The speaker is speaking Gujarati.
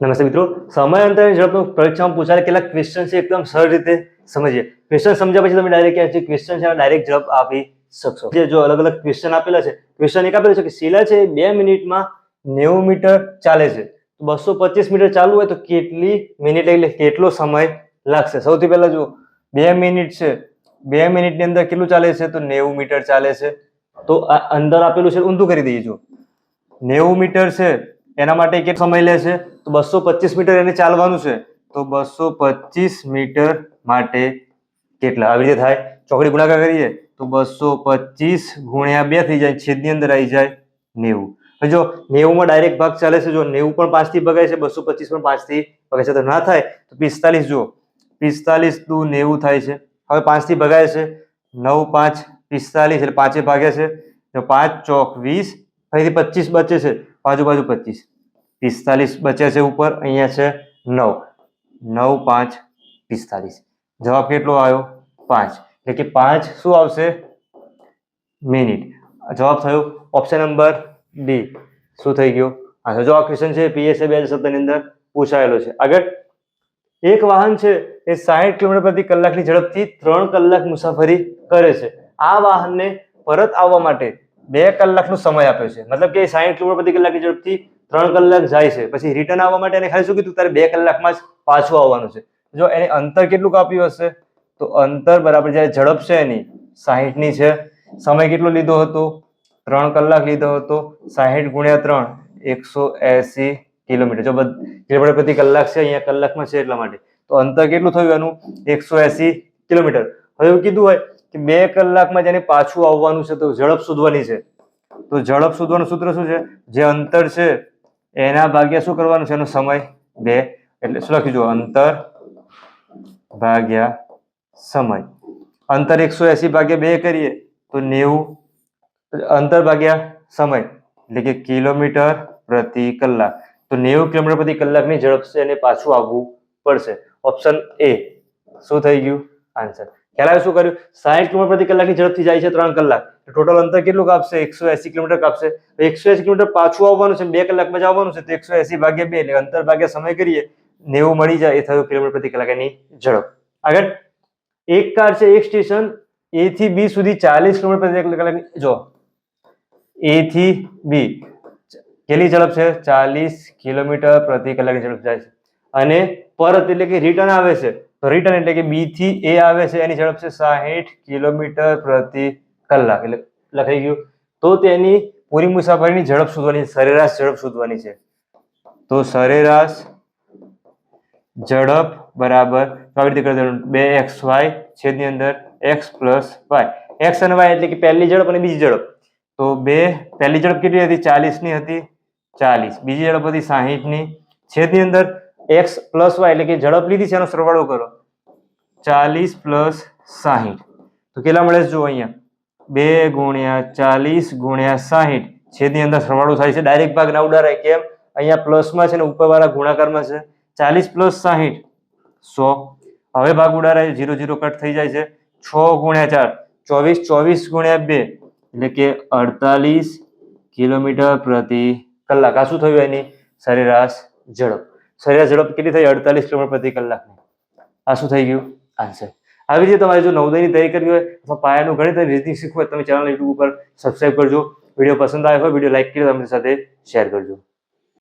નમસ્તે મિત્રો. સમય અંતર ઝડપનું પરીક્ષામાં પૂછાયેલા કેટલાક ક્વેશ્ચન છે એકદમ સરળ રીતે સમજીએ. ક્વેશ્ચન સમજ્યા પછી તમે ડાયરેક્ટ જે ક્વેશ્ચન છે ડાયરેક્ટ જવાબ આપી શકશો. જે જો અલગ અલગ ક્વેશ્ચન આપેલા છે ક્વેશ્ચન એક આપેલો છે કે શિલા છે? બે મિનિટમાં નેવું મીટર ચાલે છે. બસો પચીસ મીટર ચાલુ હોય તો કેટલી મિનિટ એટલે કેટલો સમય લાગશે? સૌથી પહેલા જો બે મિનિટ છે. બે મિનિટની અંદર કેટલું ચાલે છે? તો નેવું મીટર ચાલે છે. તો આ અંદર આપેલું છે, ઊંધું કરી દઈએ જો નેવું મીટર છે. એના માટે કેટલો સમય લે છે? તો બસો પચીસ મીટર એને ચાલવાનું છે. તો બસો પચીસ મીટર માટે કેટલા? આવી રીતે થાય. ચોકડી ગુણાકાર કરીએ. તો બસો પચીસ ગુણ્યા બે થઈ જાય. છેદની અંદર આવી જાય નેવું. હવે જો નેવુંમાં ડાયરેક્ટ ભાગ ચાલે છે, જો નેવું પણ પાંચથી ભગાય છે બસો પચીસ પણ પાંચથી ભગાય છે, તો ના થાય, તો પિસ્તાલીસ જુઓ. પિસ્તાલીસ દુ નેવું થાય છે. હવે પાંચથી ભગાય છે. નવ પાંચ પિસ્તાલીસ એટલે પાંચે ભાગ્યા છે. જો પાંચ ચોક વીસ, ફરીથી પચીસ બચે છે. બાજુ બાજુ પચીસ. પિસ્તાલીસ બચે છે ઉપર, અહીંયા છે નવ. નવ, પાંચ, પિસ્તાલીસ. જવાબ કેટલો આવ્યો? પાંચ. એટલે કે પાંચ શું આવશે? મિનિટ. જવાબ થયો ઓપ્શન નંબર ડી. શું થઈ ગયો? હા જો આ ક્વેશ્ચન છે, પીએસએ બે હજાર સત્તરની અંદર પૂછાયેલો છે. આગળ, એક વાહન છે, એ સાહીઠ કિલોમીટર પ્રતિ કલાકની ઝડપથી ત્રણ કલાક મુસાફરી કરે છે. આ વાહનને પરત આવવા માટે બે કલાકનો સમય આપ્યો છે. મતલબ કે સાહીઠ કિલોમીટર પ્રતિ કલાકની ઝડપથી ત્રણ કલાક જાય છે. પછી રિટર્ન આવવા માટે એને ખાલી શું કીધું? તારે બે કલાકમાં જ પાછું આવવાનું છે. જો એને અંતર કેટલું કાપ્યું હશે? તો અંતર બરાબર જ્યારે ઝડપ છે એની, સાહીઠની છે. સમય કેટલો લીધો હતો? ત્રણ કલાક લીધો હતો. સાહીઠ ગુણ્યા ત્રણ, એકસો એસી કિલોમીટર. જો કિલોમીટર પ્રતિ કલાક છે, અહીંયા કલાકમાં છે એટલા માટે. તો અંતર કેટલું થયું એનું? એકસો એસી કિલોમીટર. હવે એવું કીધું હોય કે બે કલાકમાં જેને પાછું આવવાનું છે, તો ઝડપ શોધવાની છે. તો ઝડપ શોધવાનું સૂત્ર શું છે? જે અંતર છે એના ભાગ્યા શું કરવાનું છે? એનો સમય, બે. એટલે શું લખી જુઓ? અંતર ભાગ્યા સમય. અંતર એકસો એસી ભાગ્યા બે કરીએ તો નેવું. અંતર ભાગ્યા સમય, એટલે કે કિલોમીટર પ્રતિ કલાક. તો નેવું કિલોમીટર પ્રતિ કલાકની ઝડપ છે એને પાછું આવવું પડશે. ઓપ્શન એ. શું થઈ ગયું? આન્સર. ખ્યાલ શું કર્યું? સાહીઠ કિલોમીટર પ્રતિ કલાકની ઝડપથી જાય છે ત્રણ કલાક. ટોટલ અંતર કેટલું કાપશે? એકસો એસી કિલોમીટર કાપશે. એકસો એસી કિલોમીટર પાછું આવવાનું છે બે કલાકમાં જ આવવાનું છે, તો એકસો એસી ભાગ્યા બે એટલે અંતર ભાગ્યા સમય કરીએ, નેવું મળી જાય એ થયું કિલોમીટર પ્રતિ કલાક એની ઝડપ. આગળ, એક કાર છે, એક સ્ટેશન એ થી બી સુધી ચાલીસ કિલોમીટર પ્રતિ કલાક જો એ થી બી કેટલી ઝડપ છે? ચાલીસ કિલોમીટર પ્રતિ કલાકની ઝડપ જાય છે. અને પરત એટલે કે રિટર્ન આવે છે. તો રિટર્ન એટલે કે બી થી એ આવે છે, એની ઝડપ છે સાહીઠ કિલોમીટર પ્રતિ કલાક. એટલે લખાઈ ગયું. તો તેની પૂરી મુસાફરીની ઝડપ શોધવાની, સરેરાશ ઝડપ શોધવાની છે. તો સરેરાશ ઝડપ બરાબર આવી રીતે બે એક્સ વાય છેદની અંદર એક્સ પ્લસ વાય. એક્સ અને વાય એટલે કે પહેલી ઝડપ અને બીજી ઝડપ. તો બે, પહેલી ઝડપ કેટલી હતી? ચાલીસની હતી. ચાલીસ. બીજી ઝડપ હતી સાહીઠની છેદની અંદર એક્સ પ્લસ વાય એટલે કે ઝડપ લીધી છે, એનો સરવાળો કરો. ચાલીસ પ્લસ સાહીઠ. તો કેટલા મળે છે જુઓ અહીંયા? બે ગુણ્યા ચાલીસ ગુણ્યા સાહીઠ. છેદની અંદર સરવાળો થાય છે. ડાયરેક્ટ ભાગ ના ઉડાડાય કેમ? અહીંયા પ્લસમાં છે ને ઉપરવાળા ગુણાકારમાં છે. ચાલીસ પ્લસ સાહીઠ. સો. હવે ભાગ ઉડાડાય જીરો જીરો કટ થઈ જાય છે. છ ગુણ્યા ચાર. ચોવીસ ચોવીસ ગુણ્યા બે. એટલે કે અડતાલીસ કિલોમીટર પ્રતિ કલાક. આ શું થયું એની? સરેરાશ ઝડપ. સરેરાશ ઝડપ કેટલી થઈ? અડતાલીસ કિલોમીટર પ્રતિ કલાકની. આ શું થઈ ગયું? આન્સર આવી રીતે તમારે જો નવદયની તૈયારી કરવી હોય અથવા પાયાનું ગણિત અને રીઝનિંગ શીખવું હોય, તમે ચેનલ યુટ્યુબ ઉપર સબસ્ક્રાઈબ કરજો. વીડિયો પસંદ આવ્યો હોય, વીડિયો લાઇક કરી તમારી સાથે શેર કરજો.